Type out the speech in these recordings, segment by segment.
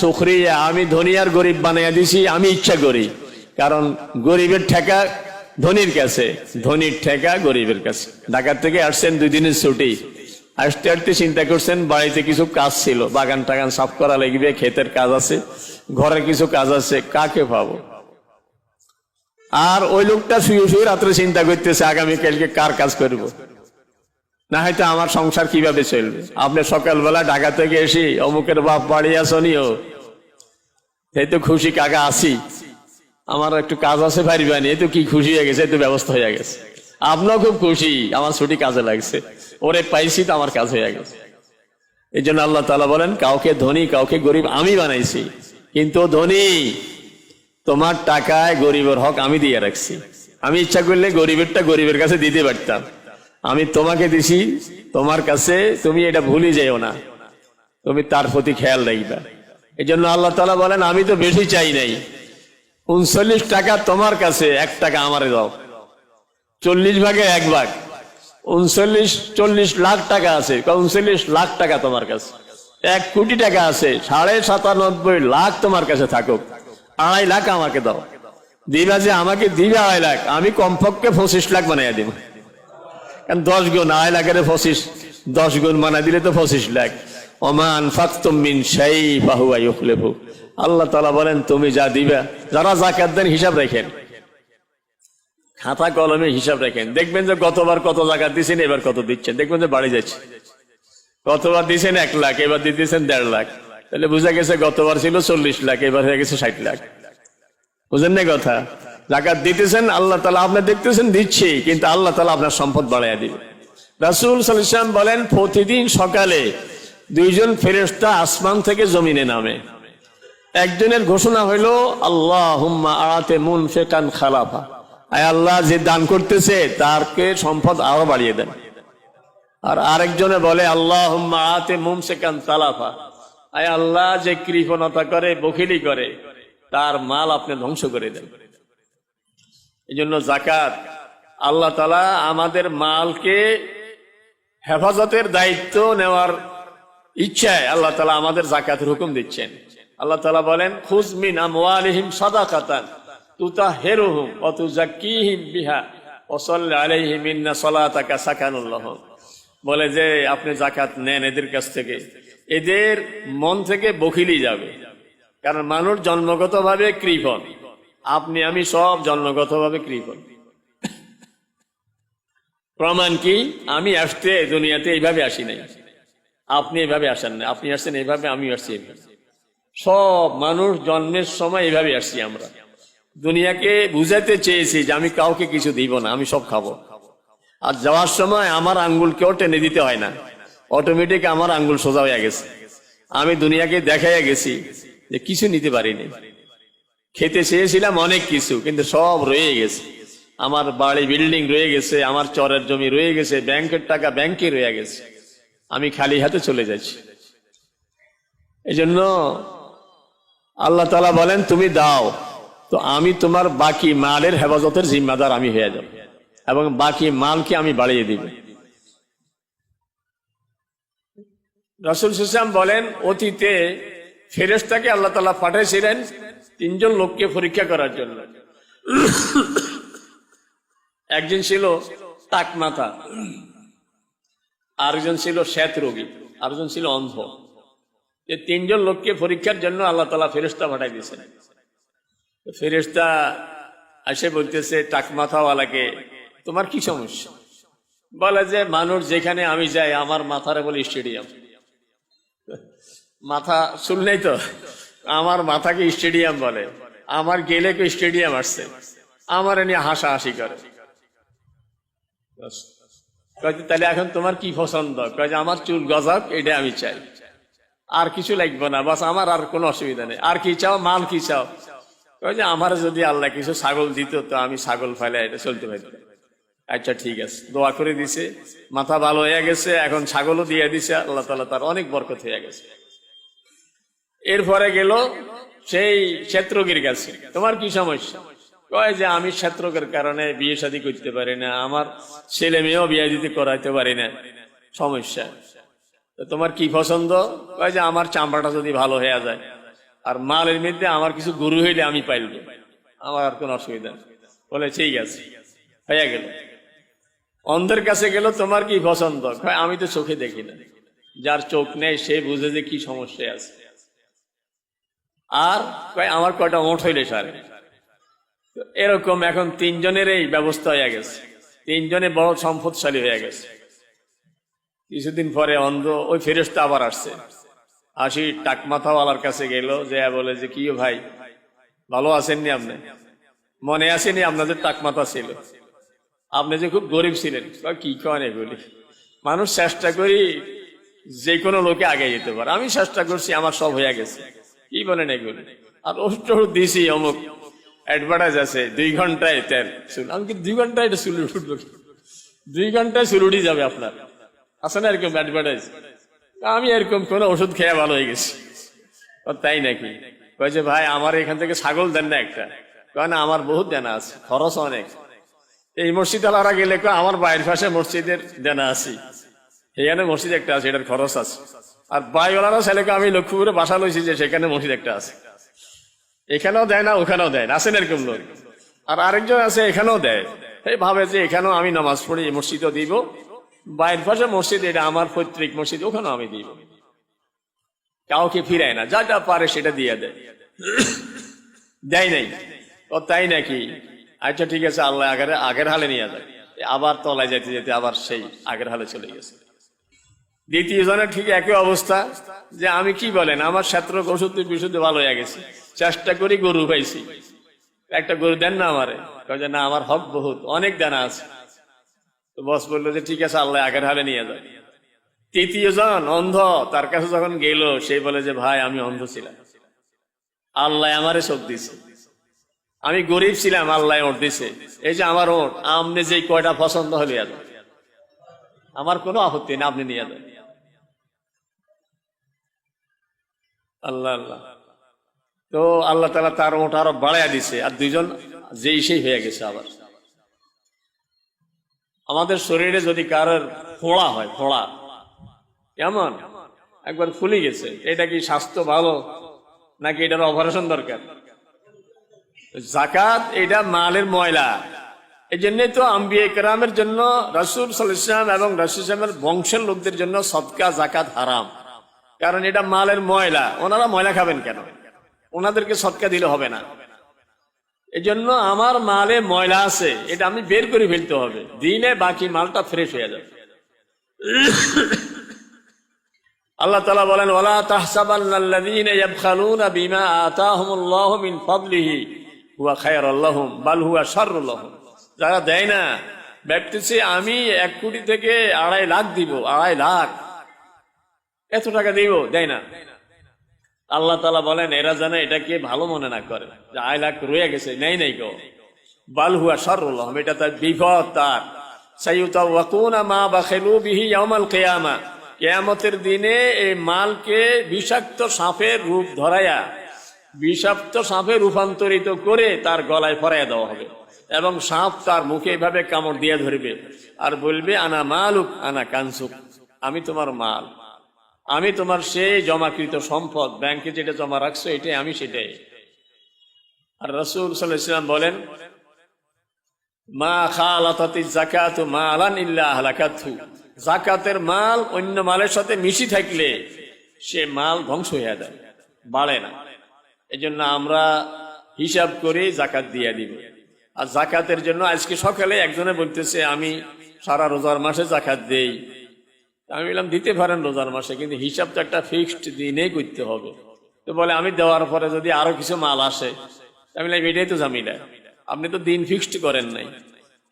সুখরিয়া, আমি ধনী আর গরিব বানাইয়া দিছি, আমি ইচ্ছা করি। কারণ গরিবের ঠেকা ধনির কাছে, ধনির ঠেকা গরিবের কাছে। ঢাকার থেকে আসছেন দুই দিনের ছুটি। আসতে আসতে চিন্তা করছেন, বাড়িতে কিছু কাজ ছিল, বাগান টাগান সাফ করা লাগবে, ক্ষেতের কাজ আছে ঘরে কিছু কাজ আছে, কাকে পাবো? আর ওই লোকটা শুয়ে শুয়ে রাত্রে চিন্তা করতেছে, আগামীকালকে কার কাজ করব। না হয়তো আমার সংসার কীভাবে চলবে? আপনি সকালবেলা ঢাকা থেকে এসে অমুকের বাপ বাড়ি আসনিও। এই তো খুশি কাকা আসি আমার একটু কাজ আছে পারিবানি এই তো কি খুশি হয়ে গেছে, এই তো ব্যবস্থা হয়ে গেছে। আপনিও খুব খুশি, আমার ছুটি কাজে লাগছে। ওরে পাইছি তো আমার কাজ হয়ে গেছে। এই জন্য আল্লাহ তালা বলেন, কাউকে ধনী, কাউকে গরিব আমি বানাইছি, কিন্তু ধনী, তোমার টাকায় গরিবের হক আমি দিয়ে রাখছি। আমি ইচ্ছা করলে গরিবেরটা গরিবের কাছে দিতে পারতাম। আমি তোমাকে দিছি, তোমার কাছে তুমি এটা ভুলে যেও না। তুমি তার প্রতি খেয়াল রাখবা। এই জন্য আল্লাহ তালা বলেন, আমি তো বেশি চাই নাই। উনচল্লিশ টাকা তোমার কাছে, এক টাকা আমারে দাও। চল্লিশ ভাগে এক ভাগ। উনচল্লিশ, চল্লিশ লাখ টাকা আছে। উনচল্লিশ লাখ টাকা তোমার কাছে। এক কোটি টাকা আছে। সাড়ে সাতানব্বই লাখ তোমার কাছে থাকুক। আড়াই লাখ আমাকে দাও। দিবা যে আমাকে দিবে আড়াই লাখ। আমি কমপক্ষে পঁচিশ লাখ বানাইয়া দিব। কারণ দশ গুণ আড়াই লাখের পঁচিশ দশ গুণ বানাই দিলে তো পঁচিশ লাখ ওমান ফাকতুমিন সেই বাহুয়া ইউখলেফু। আল্লাহ তালা বলেন, তুমি যা দিবা, যারা জাকাত দেন হিসাব রাখেন। খাতা কলমে হিসাব রাখেন। দেখবেন যে গতবার কত জাকাত দিচ্ছেন এবার কত দিচ্ছেন। দেখবেন যে বাড়ি যাচ্ছে। গতবার দিচ্ছেন এক লাখ, এবার দিতেছেন দেড় লাখ। তাহলে বোঝা গেছে গতবার ছিল চল্লিশ লাখ, এবার হয়ে গেছে ষাট লাখ। বুঝেন না কথা? জাকাত দিতেছেন, আল্লাহ তালা আপনি দেখতেছেন, দিচ্ছি, কিন্তু আল্লাহ তালা আপনার সম্পদ বাড়াইয়া দিবে। রাসুল সাল্লাম বলেন, প্রতিদিন সকালে দুইজন ফেরেস্তা আসমান থেকে জমিনে নামে। একজনের ঘোষণা হইল আল্লাহ হুম্মা মুন ফেকান খালাফা। আয় আল্লাহ, যে দান করতেছে, তারকে সম্পদ আরও বাড়িয়ে দেন। আর আরেকজনে বলে আল্লাহ হুম্মা আড়াতে মুম তালাফা আয় আল্লাহ, যে কৃপণতা করে বকিলি করে, তার মাল আপনি ধ্বংস করে দেন। এই জন্য জাকাত আল্লাহ তালা আমাদের মালকে হেফাজতের দায়িত্ব নেওয়ার ইচ্ছায় আল্লাহ তালা আমাদের জাকাতের হুকুম দিচ্ছেন। আল্লাহ তালা বলেন খুজমিন আমওয়ালিহিম সাদা কাতান তুতা হেরুহুম অতু জাকিহিম বিহা ওসল্লে আলাইহিম ইন্না সলাতাকা সাকানুল্লাহ বলে যে, আপনি জাকাত নেন এদের কাছ থেকে। এদের মন থেকে বকিলি যাবে। কারণ মানুষ জন্মগতভাবে কৃপণ। আপনি, আমি সব জন্মগতভাবে কৃপণ। প্রমাণ কি? আমি আসতে দুনিয়াতে এইভাবে আসি নাই। আপনি এইভাবে আসেন না আপনি আসছেন এইভাবে আমি আসছি সব মানুষ জন্মের সময় এইভাবে আসছি আমরা। দুনিয়াকে বুঝাতে চেয়েছি যে আমি কাউকে কিছু দিব না, আমি সব খাব। আর যাওয়ার সময় আমার আঙ্গুল কেউ টেনে দিতে হয় না। অটোমেটিক আমার আঙ্গুল সোজা হয়ে গেছে। আমি দুনিয়াকে দেখাইয়া গেছি যে কিছু নিতে পারিনি। খেতে চেয়েছিলাম অনেক কিছু, কিন্তু সব রয়ে গেছে। আমার বাড়ি বিল্ডিং রয়ে গেছে, আমার চরের জমি রয়ে গেছে, ব্যাংকের টাকা ব্যাংকে রয়ে গেছে। আমি খালি হাতে চলে যাচ্ছি। এই জন্য আল্লাহ তালা বলেন, তুমি দাও, তো আমি তোমার বাকি মালের হেফাজতের জিম্মাদার আমি হয়ে যাব এবং বাকি মালকে আমি বাড়িয়ে দিব। রসুল সুসাম বলেন, অতীতে ফেরেস্তাকে আল্লাহ তালা পাঠাইছিলেন তিনজন লোককে পরীক্ষা করার জন্য। একজন ছিল টাক মাথা আরেকজন ছিল শ্বেত রোগী, আরেকজন ছিল অন্ধ। যে তিনজন লোককে পরীক্ষার জন্য আল্লাহ তালা ফেরেস্তা পাঠাই দিয়েছেন। ফেরেস্তা এসে বলতেছে টাক মাথাওয়ালাকে তোমার কি সমস্যা? বলে যে, মানুষ যেখানে আমি যাই, আমার মাথারে বলে স্টেডিয়াম মাথা শুনলেই তো? আমার মাথাকে স্টেডিয়াম বলে। আমার গেলে কেউ স্টেডিয়াম আসছে। আমার নিয়ে হাসাহাসি করে। তাহলে এখন তোমার কি পছন্দ? আমার চুল গজক এটা আমি চাই। আর কিছু লাগবে না। বাস, আমার আর কোনো অসুবিধা নেই। আর কি চাও, মাল কি চাও? কয়েছে আমার যদি আল্লাহ কিছু ছাগল দিত, তো আমি ছাগল ফেলে এটা চলতে পারতাম। আচ্ছা ঠিক আছে। দোয়া করে দিছে। মাথা ভালো হয়ে গেছে। এখন ছাগলও দিয়ে দিছে। আল্লাহ তালা তার অনেক বরকত হয়ে গেছে। এরপরে গেল সেই ক্ষেত্রগির কাছে। তোমার কি সমস্যা? কয় যে আমি ক্ষেত্রকের কারণে বিয়ে শাদী করতে পারি না, আমার ছেলে মেয়েও বিয়ে দিতে করাইতে পারি না। সমস্যা। তোমার কি পছন্দ? কয় যে আমার চামড়াটা যদি ভালো হয়ে যায়, আর মালের মধ্যে আমার কিছু গরু হইলে আমি পাইলব। আমার আর কোনো অসুবিধা বলে, ঠিক আছে। হয়ে গেল। অন্ধের কাছে গেল, তোমার কি পছন্দ? আমি তো চোখে দেখি না। যার চোখ নেই, সে বুঝে যে কি সমস্যা আছে। আর আমার কয়টা ওঠ হইলে সারে এরকম এখন তিনজনের এই ব্যবস্থা হয়ে গেছে। তিনজনে বড় সম্পদশালী হয়ে গেছে। কিছুদিন পরে অন্ধ ওই ফেরেস্তা আবার আসছে। আসি টাকমাথাওয়ালার কাছে গেল যে বলে যে, কি ভাই, ভালো আছেননি আপনি? মনে আসেনি আপনাদের টাকমাথা ছিল। আপনি যে খুব গরিব ছিলেন। কি কন এগুলি? মানুষ চেষ্টা করি যে কোনো লোকে আগে যেতে পারে। আমি চেষ্টা করছি, আমার সব হয়ে গেছে। কি বলেন এগুলি? আর টষুধ দিয়েছি অমুক অ্যাডভার্টাইজ আছে, দুই ঘন্টায় তেল চুল। আমি দুই ঘন্টায় এটা চুল উঠবো দুই ঘন্টায় চুল উঠে যাবে আপনার। আছে না এরকম অ্যাডভার্টাইজ আমি এরকম কোন ওষুধ খেয়ে ভালো হয়ে গেছি। তাই নাকি? কয়েছে ভাই, আমার এখান থেকে ছাগল দেন না একটা। কয়, না, আমার বহুত দেনা আছে, খরচ অনেক। এই মসজিদ আলারা গেলে আমার বাইরের পাশে মসজিদের দেনা আছে। এখানে মসজিদ একটা আছে, এটার খরচ আছে। আর বাইওয়ালারা ছেলেকে আমি লক্ষ্য করে বাসা লইছি যে সেখানে মসজিদ একটা আছে। এখানেও দেয় না, ওখানেও দেয় না আছেন এরকম লোক। আর আরেকজন আছে, এখানেও দেয়। এই ভাবে যে এখানেও আমি নামাজ পড়ি এই মসজিদও দিব। বাইরের পাশে মসজিদ, এটা আমার পৈতৃক মসজিদ, ওখানেও আমি দিব। কাউকে ফিরায় না, যা যা পারে সেটা দিয়ে দেয়। দেয় নাই। ও তাই নাকি? আচ্ছা ঠিক আছে, আল্লাহ আগের আগের হালে নিয়ে যায়। আবার তলায় যেতে যেতে আবার সেই আগের হালে চলে গেছে। দ্বিতীয় জনের ঠিক একই অবস্থা যে আমি কি বলেন, আমার ছাত্র ওষুধ বিশুদ্ধ ভালো হয়ে গেছে। চেষ্টা করি গরু পাইছি একটা গরু দেন না আমারে। যে না, আমার হক বহুত, অনেক দানা আছে। তো বস বলল যে ঠিক আছে, আল্লাহ আগের হালে নিয়ে যায় তৃতীয় জন অন্ধ, তার কাছে যখন গেল, সে বলে যে, ভাই, আমি অন্ধ ছিলাম। আল্লাহ আমারে চোখ দিছে। আমি গরিব ছিলাম, আল্লাহ ওট দিছে। এই যে আমার ওট আপনি যে কয়টা পছন্দ হলে আমার কোনো আপত্তি না আপনি নিয়ে যান। আল্লাহ আল্লাহ। তো আল্লাহ তালা তার ওট আরও বাড়াইয়া দিছে, আর দুইজন যেই সেই হয়ে গেছে আবার। আমাদের শরীরে যদি কারোর ফোড়া হয়, ফোড়া, কেমন? একবার ফুলে গেছে, এটা কি স্বাস্থ্য ভালো, নাকি এটার অপারেশন দরকার? জাকাত এটা মালের ময়লা। এই জন্যই তো আম্বিয়া কেরামের জন্য, রসুল সাল্লাম এবং রসুল ইসলামের বংশের লোকদের জন্য সদকা, জাকাত হারাম। কারণ এটা মালের ময়লা। ওনারা ময়লা খাবেন কেন? ওনাদেরকে সদকা দিলে হবে না। এই জন্য আমার মালে ময়লা আছে, এটা আমি বের করে ফেলতে হবে। দিনে বাকি মালটা ফ্রেশ হয়ে যাবে। আল্লাহ তালা বলেন ওলা তাহসাবাল্লাযীনা হুয়া বাল হুয়া শাররুল্লাহুম যারা দেয় না ভাবতেছে আমি এক কোটি থেকে আড়াই লাখ দিব, আড়াই লাখ। এত টাকা দিব, দেয় না। আল্লাহ তালা বলেন, এরা যেন এটাকে ভালো মনে না করে। যে আড়াই লাখ রয়ে গেছে নেই নেই গো। বাল হুয়া শাররুল্লাহুম এটা তার বিপদ তার। মা বাখিলু বিহি ইয়াউমাল কিয়ামা। কেয়ামতের দিনে এই মালকে বিষাক্ত সাপের রূপ ধরাইয়া, বিষাক্ত সাপে রূপান্তরিত করে তার গলায় ফরাইয়া দেওয়া হবে। এবং সাপ তার মুখে এভাবে কামড় দিয়ে ধরবে। আর বলবে, আনা মালুক, আনা কানসুক। আমি তোমার মাল। আমি তোমার সেই জমাকৃত সম্পদ, ব্যাংকে যেটা জমা রাখছো, এটাই আমি সেটাই। আর রসুল সাল্লাম বলেন, মা খালাতাতি জাকাতু জাকাতের মাল অন্য মালের সাথে মিশি থাকলে সে মাল ধ্বংস হয়ে যায়, বাড়ে না। জন্য আমরা হিসাব করে জাকাত দিয়ে দিব। আর জাকাতের জন্য আজকে সকালে একজনে বলতেছে, আমি সারা রোজার মাসে জাকাত দেই। আমি বললাম, দিতে পারেন রোজার মাসে, কিন্তু হিসাব তো একটা ফিক্সড দিনেই করতে হবে। তো বলে, আমি দেওয়ার পরে যদি আরও কিছু মাল আসে? আমি বললাম, এটাই তো জামিলা আপনি তো দিন ফিক্সড করেন নাই।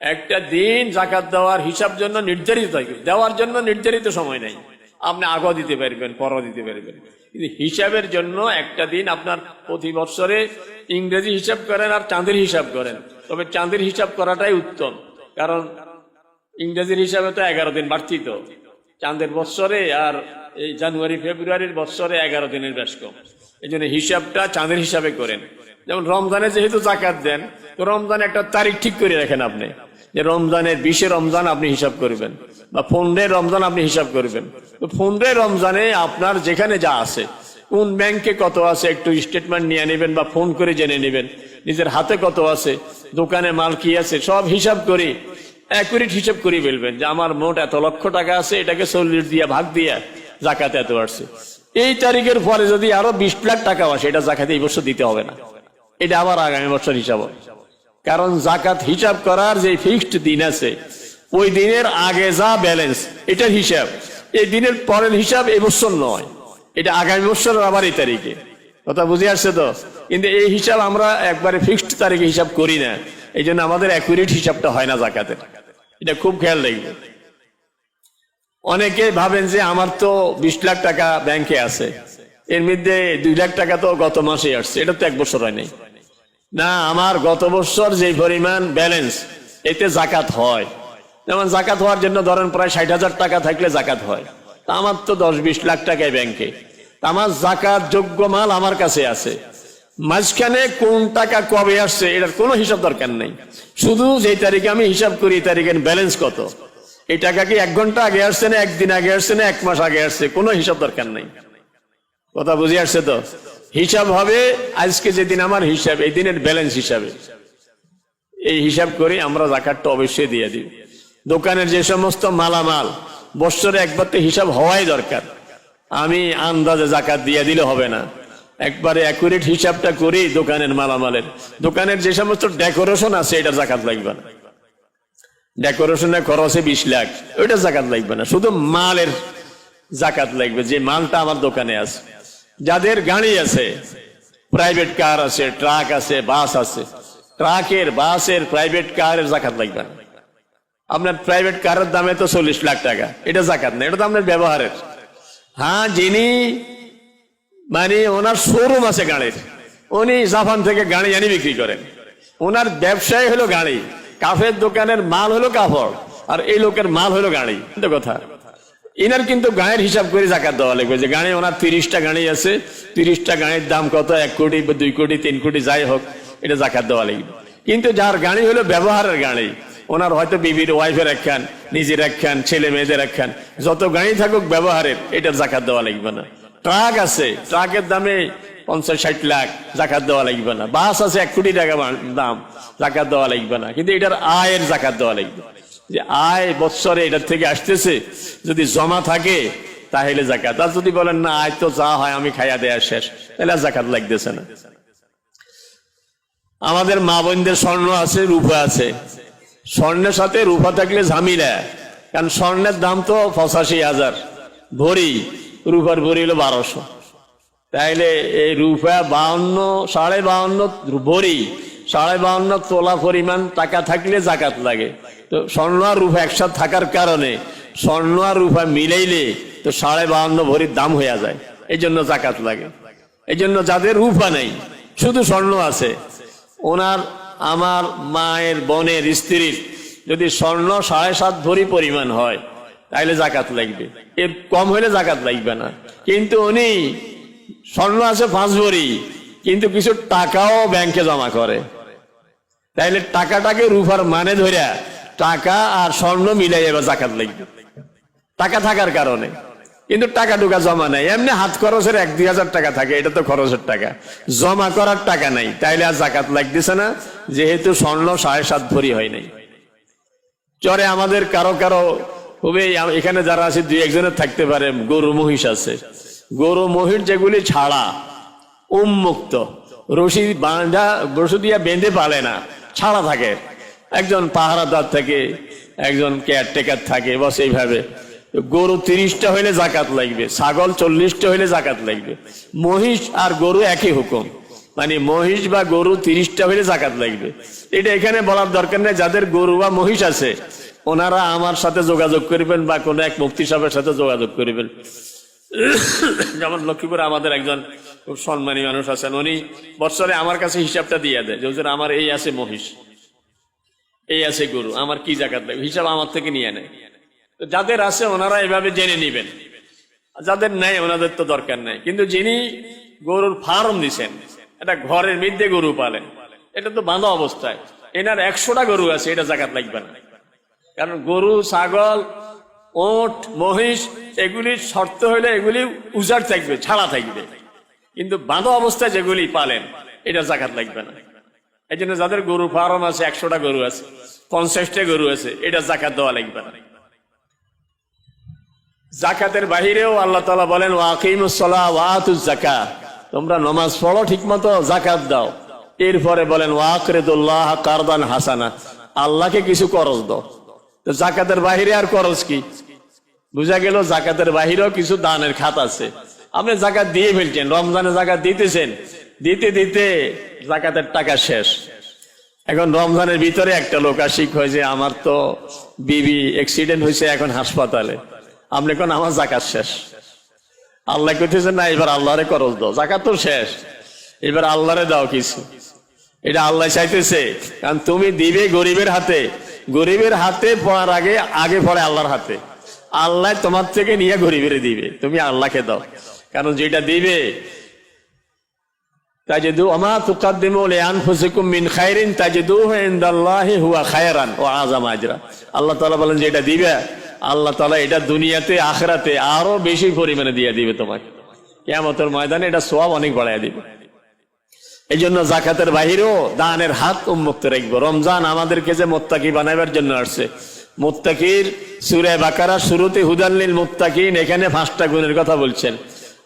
একটা দিন জাকাত দেওয়ার হিসাব জন্য নির্ধারিত থাকে। দেওয়ার জন্য নির্ধারিত সময় নাই। আপনি আগও দিতে পারবেন, পরও দিতে পারবেন। কিন্তু হিসাবের জন্য একটা দিন আপনার প্রতি বছরে ইংরেজি হিসাব করেন আর চাঁদের হিসাব করেন। তবে চাঁদের হিসাব করাটাই উত্তম। কারণ ইংরেজির হিসাবে তো এগারো দিন বাড়তি তো। চাঁদের বৎসরে আর এই জানুয়ারি, ফেব্রুয়ারির বৎসরে এগারো দিনের বেশ কম এই জন্য হিসাবটা চাঁদের হিসাবে করেন। যেমন রমজানে যেহেতু জাকাত দেন, তো রমজানে একটা তারিখ ঠিক করে রাখেন আপনি। যে রমজানের বিশে রমজান আপনি হিসাব করবেন, বা পনেরো রমজান আপনি হিসাব করবেন। তো পনেরো রমজানে আপনার যেখানে যা আছে, কোন ব্যাংকে কত আছে একটু স্টেটমেন্ট নিয়ে নেবেন বা ফোন করে জেনে নেবেন। নিজের হাতে কত আছে, দোকানে মাল কি আছে, সব হিসাব করি অ্যাকুরেট হিসাব করে ফেলবেন যে আমার মোট এত লক্ষ টাকা আছে, এটাকে চল্লিশ দিয়া ভাগ দিয়া জাকাত এত আসছে। এই তারিখের পরে যদি আরও বিশ লাখ টাকা আসে, এটা জাকাতে এই বছর দিতে হবে না। এটা আবার আগামী বছর হিসাব কারণ জাকাত হিসাব করার যে ফিক্সড দিন আছে, ওই দিনের আগে যা ব্যালেন্স এটার হিসাব। এই দিনের পরের হিসাব এই বছর নয়। এটা আগামী বছর আবার এই তারিখে। কথা বুঝে আসছে তো? কিন্তু এই হিসাব আমরা একবারে ফিক্সড তারিখে হিসাব করি না। এই জন্য আমাদের অ্যাকুরেট হিসাবটা হয় না জাকাতের। এটা খুব খেয়াল রাখবে। অনেকে ভাবেন যে আমার তো বিশ লাখ টাকা ব্যাংকে আছে। এর মধ্যে দুই লাখ টাকা তো গত মাসে আসছে, এটা তো এক বছর হয় নাই। না, আমার গত বছর যে পরিমাণ ব্যালেন্স এতে জাকাত হয়। যেমন জাকাত হওয়ার জন্য ধরেন প্রায় ষাট হাজার টাকা থাকলে জাকাত হয়। আমার তো দশ বিশ লাখ টাকায় ব্যাংকে আমার জাকাত যোগ্য মাল আমার কাছে আছে। মাঝখানে কোন টাকা কবে আসছে, এটার কোনো হিসাব দরকার নেই। শুধু যেই তারিখে আমি হিসাব করি, এই তারিখের ব্যালেন্স কত। এই টাকা কি এক ঘণ্টা আগে আসছে না, একদিন আগে আসছে না, এক মাস আগে আসছে, কোনো হিসাব দরকার নেই। কথা বুঝে আসছে তো? হিসাব হবে, আজকে যেদিন আমার হিসাব, এই দিনের ব্যালেন্স হিসাবে। এই হিসাব করে আমরা জাকাতটা অবশ্যই দিয়ে দিই। দোকানের যে সমস্ত মালামাল, বছরে একবার তো হিসাব হওয়াই দরকার। আমি আন্দাজে জাকাত দিয়ে দিলে হবে না। একবারে অ্যাকুরেট হিসাবটা করি দোকানের মালামালের। দোকানের যে সমস্ত ডেকোরেশন আছে এটা জাকাত লাগবে না। ডেকোরেশনের খরচে বিশ লাখ। ওইটা জাকাত লাগবে না। শুধু মালের জাকাত লাগবে, যে মালটা আমার দোকানে আছে। যাদের গাড়ি আছে প্রাইভেট কার আছে ট্রাক আছে বাস আছে ট্রাকের বাসের প্রাইভেট কারের জাকাত লাগবে না। আপনার প্রাইভেট কারের দামে তো চল্লিশ লাখ টাকা। এটা জাকাত না, এটা তো আপনার ব্যবহারের। হ্যাঁ যিনি মানে ওনার শোরুম আছে গাড়ির। উনি জাপান থেকে গাড়ি আনি বিক্রি করেন। ওনার ব্যবসায় হলো গাড়ি। কাফের দোকানের মাল হলো কাপড়। আর এই লোকের মাল হলো গাড়ি। কিন্তু কথা, ইনার কিন্তু গাড়ির হিসাব করে জাকাত দেওয়া লাগবে যে গাড়ি ওনার তিরিশটা গাড়ি আছে। তিরিশটা গাড়ির দাম কত? এক কোটি বা দুই কোটি, তিন কোটি, যাই হোক, এটা জাকাত দেওয়া লাগবে। কিন্তু যার গাড়ি হলো ব্যবহারের গাড়ি, ওনার হয়তো বিবির ওয়াইফের একখান, নিজের একখান ছেলে মেয়েদের একখান, যত গাড়ি থাকুক ব্যবহারের, এটার জাকাত দেওয়া লাগবে না। ট্রাক আছে, ট্রাকের দামে পঞ্চাশ ষাট লাখ জাকাত দেওয়া লাগবে না। বাস আছে এক কোটি টাকা দাম, জাকাত দেওয়া লাগবে না। কিন্তু এটার আয়ের জাকাত দেওয়া লাগবে। যে আয় বৎসরে এটার থেকে আসতেছে, যদি জমা থাকে, তাহলে জাকাত। আর যদি বলেন, না, আয় তো যা হয়, আমি খাইয়া দেয়া শেষ, তাহলে আর জাকাত লাগতেছে না। আমাদের মা বোনদের স্বর্ণ আছে, রূপা আছে। স্বর্ণের সাথে রূপা থাকলে ঝামিলা। কারণ স্বর্ণের দাম তো পঁচাশি হাজার। ভরি। রূপার ভরি হলো বারোশো। তাইলে এই রূপা বাউন্ন, সাড়ে বাউন্ন ভরি, সাড়ে বাউন্ন তোলা পরিমাণ টাকা থাকলে জাকাত লাগে। তো স্বর্ণ আর রূপা একসাথে থাকার কারণে স্বর্ণ আর রূপা মিলাইলে তো সাড়ে বাউন্ন ভরির দাম হয়ে যায়। এই জন্য জাকাত লাগে। এই জন্য যাদের রূপা নেই, শুধু স্বর্ণ আছে। ওনার আমার মায়ের বোনের স্ত্রীর যদি স্বর্ণ সাড়ে সাত ভরি পরিমাণ হয় তাহলে জাকাত লাগবে। এর কম হলে জাকাত লাগবে না। কিন্তু উনি স্বর্ণ আছে পাঁচ ভরি, কিন্তু কিছু টাকাও ব্যাংকে জমা করে। তাইলে টাকাটাকে রুফার মানে ধরিয়া টাকা আর স্বর্ণ মিলাই এবার জাকাত লাগবে। টাকা থাকার কারণে। কিন্তু টাকা টুকা জমা নাই। এমনি হাত খরচের এক দুই হাজার টাকা থাকে, এটা তো খরচের টাকা। জমা করার টাকা নাই। তাইলে আর জাকাত লাগতেছে না, যেহেতু স্বর্ণ সাড়ে সাত ভরি হয় নাই। চরে আমাদের কারও কারও আম- এখানে যারা আছে, দুই একজনের থাকতে পারে, গরু মহিষ আছে। গরু মহিষ যেগুলি ছাড়া উন্মুক্ত, রশি বাঁধা, রশি দিয়া বেঁধে পালে না, ছাড়া থাকে। একজন পাহারাদার থাকে, একজন কেয়ারটেকার থাকে, বস এইভাবে। গরু তিরিশটা হইলে জাকাত লাগবে, ছাগল চল্লিশটা হইলে জাকাত লাগবে। মহিষ আর গরু একই হুকুম। মানে মহিষ বা গরু তিরিশটা হইলে জাকাত লাগবে। এটা এখানে বলার দরকার নেই, যাদের গরু বা মহিষ আছে ওনারা আমার সাথে যোগাযোগ করিবেন বা কোনো এক মুক্তি সাহেবের সাথে যোগাযোগ করিবেন। যেমন লক্ষ্মীপুরে আমাদের একজন খুব সম্মানী মানুষ আছেন, উনি বৎসরে আমার কাছে হিসাবটা দিয়ে দেয় যে আমার এই আছে মহিষ, এই আছে গরু, আমার কি জাকাত লাগবে? হিসাব আমার থেকে নিয়ে নেয়। যাদের আছে ওনারা এভাবে জেনে নিবেন। যাদের নেই, ওনাদের তো দরকার নেই। কিন্তু যিনি গরুর ফার্ম দিছেন, এটা ঘরের মধ্যে গরু পালেন, এটা তো বাঁধা অবস্থায়। এনার একশোটা গরু আছে, এটা জাকাত লাগবে না। কারণ গরু, ছাগল, ওট, মহিষ এগুলির শর্ত হইলে এগুলি উজাড় থাকবে, ছাড়া থাকবে। কিন্তু বাঁধা অবস্থায় যেগুলি পালেন, এটা জাকাত লাগবে না। এই জন্য যাদের গরু ফার্ম আছে, একশোটা গরু আছে, পঞ্চাশটা গরু আছে, এটা জাকাত দেওয়া লাগবে না। জাকাতের বাহিরেও আল্লাহ তালা বলেন ওয়াকিমুসলা ওয়াতুজ জাকা তোমরা নমাজ পড়ো ঠিক মতো জাকাত দাও। এরপরে বলেন ওয়াকরেদুল্লাহ কারদান হাসানা। আল্লাহকে কিছু করজ দাও। তো জাকাতের বাহিরে আর করজ কি? বুঝা গেল জাকাতের বাহিরেও কিছু দানের খাত আছে। আপনি জাকাত দিয়ে ফেলছেন, রমজানে জাকাত দিতেছেন। দিতে দিতে জাকাতের টাকা শেষ। এখন রমজানের ভিতরে একটা লোক আশিক হয়েছে আমার তো বিবি অ্যাক্সিডেন্ট হয়েছে এখন হাসপাতালে। আপনি কোন আমার জাকাত শেষ? আল্লাহ কইতেছে, না, এবার আল্লাহরে করজ দাও, জাকাত তো শেষ। এবার আল্লাহরে দাও কিছু। এটা আল্লাহ চাইতেছে, কারণ তুমি দিবে গরিবের হাতে গরিবের হাতে পড়ার আগে আগে পড়ে আল্লাহর হাতে। আল্লাহ তোমার থেকে নিয়ে গরিবের দিবে। তুমি আল্লাহকে দাও। কারণ যেটা দিবে আল্লাহ বলেন এটা দিবে, আল্লাহ এটা দুনিয়াতে, আখিরাতে আরও বেশি পরিমাণে দিয়ে দিবে তোমাকে। কিয়ামতের ময়দানে এটা সওয়াব অনেক বাড়ায় দিবে। এই জন্য জাকাতের বাহিরেও দানের হাত উন্মুক্ত রাখব। রমজান আমাদেরকে যে মোত্তাকি বানাবার জন্য আসছে। মোত্তাকির সুরে বাকারা শুরুতে হুদাল্লিল মোত্তাকিন, এখানে পাঁচটা গুণের কথা বলছেন।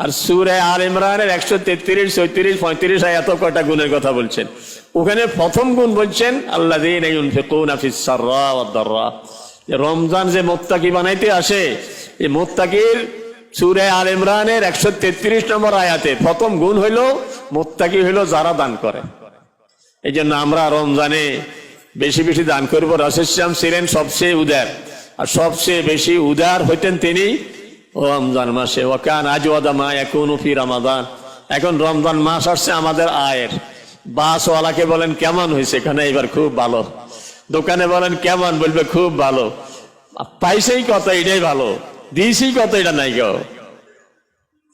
আর সুরে আর ইমরানের একশো তেত্রিশ চৌত্রিশ পঁয়ত্রিশ এত কয়টা গুণের কথা বলছেন। ওখানে প্রথম গুণ বলছেন আল্লাহ রমজান যে মোত্তাকি বানাইতে আসে, এই মোত্তাকির সুরে আল ইমরানের একশো তেত্রিশ নম্বর আয়াতে প্রথম গুণ হইল, মোত্তাকি হইল, যারা দান করে। এই জন্য আমরা রমজানে বেশি বেশি দান করব। রসেশ্যাম ছিলেন সবচেয়ে উদার। আর সবচেয়ে বেশি উদার হইতেন তিনি রমজান মাসে। ওকান আজওয়াদা মা এখন ফি রমাদান। এখন রমজান মাস আসছে আমাদের আয়ের। বাসওয়ালাকে বলেন, কেমন হয়েছে এখানে? এবার খুব ভালো। দোকানে বলেন, কেমন? বলবে, খুব ভালো। পাইছেই কথা, এটাই ভালো। দিয়েছি কত এটা নাই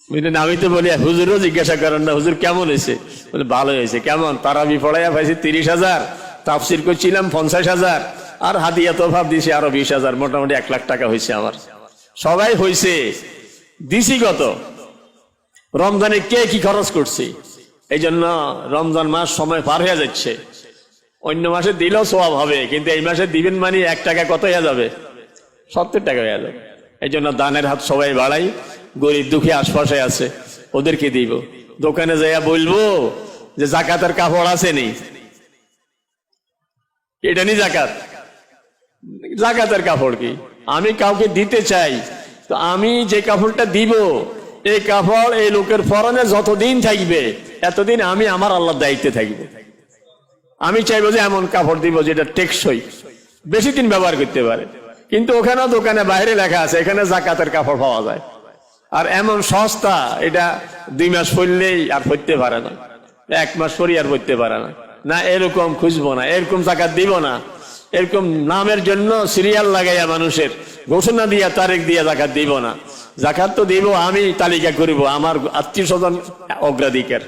বুঝলেন আমি তো বলি, হুজুরও জিজ্ঞাসা করেন না, হুজুর কেমন হয়েছে? বলে, ভালো হয়েছে, কেমন? তারা বিপড়াইয়া পাইছি তিরিশ হাজার, তাফসির করছিলাম পঞ্চাশ হাজার, আর হাতিয়া তো ভাব দিয়েছি আরও বিশ হাজার, মোটামুটি এক লাখ টাকা হয়েছে আমার। সবাই হয়েছে। দিছি কত? রমজানে কে কি খরচ করছি? এই জন্য রমজান মাস সময় পার হয়ে যাচ্ছে। অন্য মাসে দিলেও সব হবে, কিন্তু এই মাসে দিবেন মানে এক টাকা কত হয়ে যাবে? সত্তর টাকা হয়ে যাবে। এই জন্য দানের হাত সবাই বাড়াই, গরিব দুঃখী আশপাশে আছে, ওদেরকে দিব। দোকানে যাইয়া বলব যে জাকাতের কাপড় আছে নি। এটা নি জাকাত? জাকাতের কাপড় কি? আমি কাউকে দিতে চাই, তো আমি যে কাপড়টা দিব, এই কাপড় এই লোকের ফরনে যতদিন থাকবে, এতদিন আমি আমার আল্লাহর দায়িত্বে থাকব। আমি চাইব যে এমন কাপড় দিব যেটা টেকসই, বেশি দিন ব্যবহার করতে পারে। কিন্তু ওখানেও দোকানে বাইরে লেখা আছে, এখানে জাকাতের কাপড় পাওয়া যায়। আর এমন সস্তা, এটা দুই মাস পরলেই আর পড়তে পারে না। এক মাস পরই আর পড়তে পারে না। না এরকম খুঁজবো না, এরকম জাকাত দিব না। এরকম নামের জন্য সিরিয়াল লাগাইয়া মানুষের ঘোষণা দিয়া, তারিখ দিয়া জাকাত দিব না। জাকাত তো দিব, আমি তালিকা করিব, আমার আত্মীয় স্বজন অগ্রাধিকার।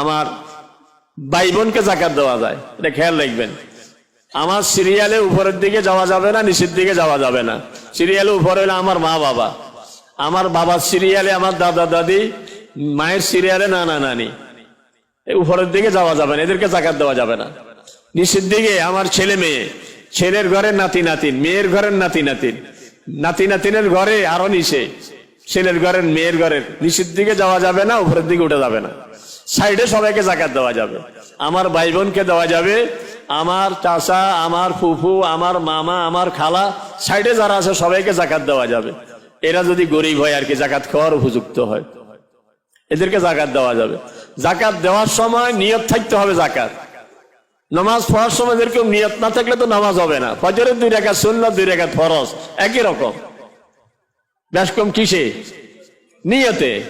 আমার ভাই বোনকে জাকাত দেওয়া যায়, এটা খেয়াল রাখবেন। আমার সিরিয়ালে উপরের দিকে যাওয়া যাবে না, নিচের দিকে যাওয়া যাবে না। সিরিয়ালে উপরে হলে আমার মা বাবা। আমার বাবার সিরিয়ালে আমার দাদা, দাদি, মায়ের সিরিয়ালে নানা, নানি। উপরের দিকে যাওয়া যাবে না, এদেরকে জাকাত দেওয়া যাবে না। নিচের দিকে আমার ছেলে মেয়ে। ছেলের ঘরের নাতি নাতিন মেয়ের ঘরের নাতি নাতিন নাতি, নাতিনের ঘরে আরও নিচে। ছেলের ঘরের মেয়ের ঘরের নিচের দিকে যাওয়া যাবে না, উপরের দিকে উঠে যাবে না। সাইডে সবাইকে জাকাত দেওয়া যাবে। আমার ভাই বোনকে দেওয়া যাবে। আমার চাচা, আমার ফুফু, আমার মামা, আমার খালা, সাইডে যারা আছে, সবাইকে জাকাত দেওয়া যাবে। এরা যদি গরিব হয়, আর কি জাকাত খাওয়ার উপযুক্ত হয়। এদেরকে জাকাত দেওয়া যাবে। জাকাত দেওয়ার সময় নিয়ত থাকতে হবে জাকাত। নামাজ পড়ার সময় এরকম নিয়ত না থাকলে তো নামাজ হবে না। ফজরের দুই রেখা শূন্য দুই রেখা ফরজ। একই রকম। বেশ কম কিসে? নিয়তে।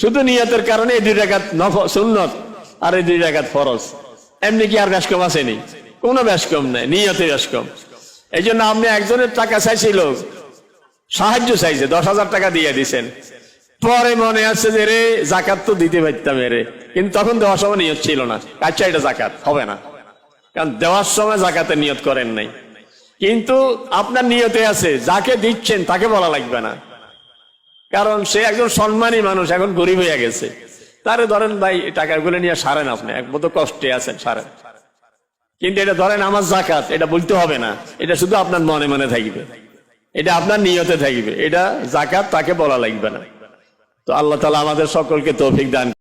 শুধু নিয়তের কারণে এই দুই রেখাত সুন্নত আর এই দুই রেখাত ফরজ। এমনি কি আর বেশ কম আসেনি কোনো বেশ কম নেই, নিয়তে বেশ কম এই জন্য আপনি একজনের টাকা চাইছিল, সাহায্য চাইছে, দশ হাজার টাকা দিয়ে দিছেন। পরে মনে আছে যে রে, জাকাত তো দিতে পারতাম রে। কিন্তু তখন দেওয়ার সময় নিয়ত ছিল না। আচ্ছা এটা জাকাত, হবে না। কারণ দেওয়ার সময় জাকাতে নিয়ত করেন নাই। কিন্তু আপনার নিয়তে আছে, যাকে দিচ্ছেন তাকে বলা লাগবে না। কারণ সে একজন সম্মানী মানুষ, এখন গরিব হয়ে গেছে। তারে ধরেন ভাই, টাকাগুলো নিয়ে সারেন আপনি, একমত কষ্টে আছেন, সারেন। কিন্তু এটা ধরেন আমার জাকাত এটা বলতে হবে না। এটা শুধু আপনার মনে মনে থাকবে। এটা আপনার নিয়তে থাকবে। এটা জাকাত তাকে বলা লাগবে না। তো আল্লাহ তালা আমাদের সকলকে তৌফিক দান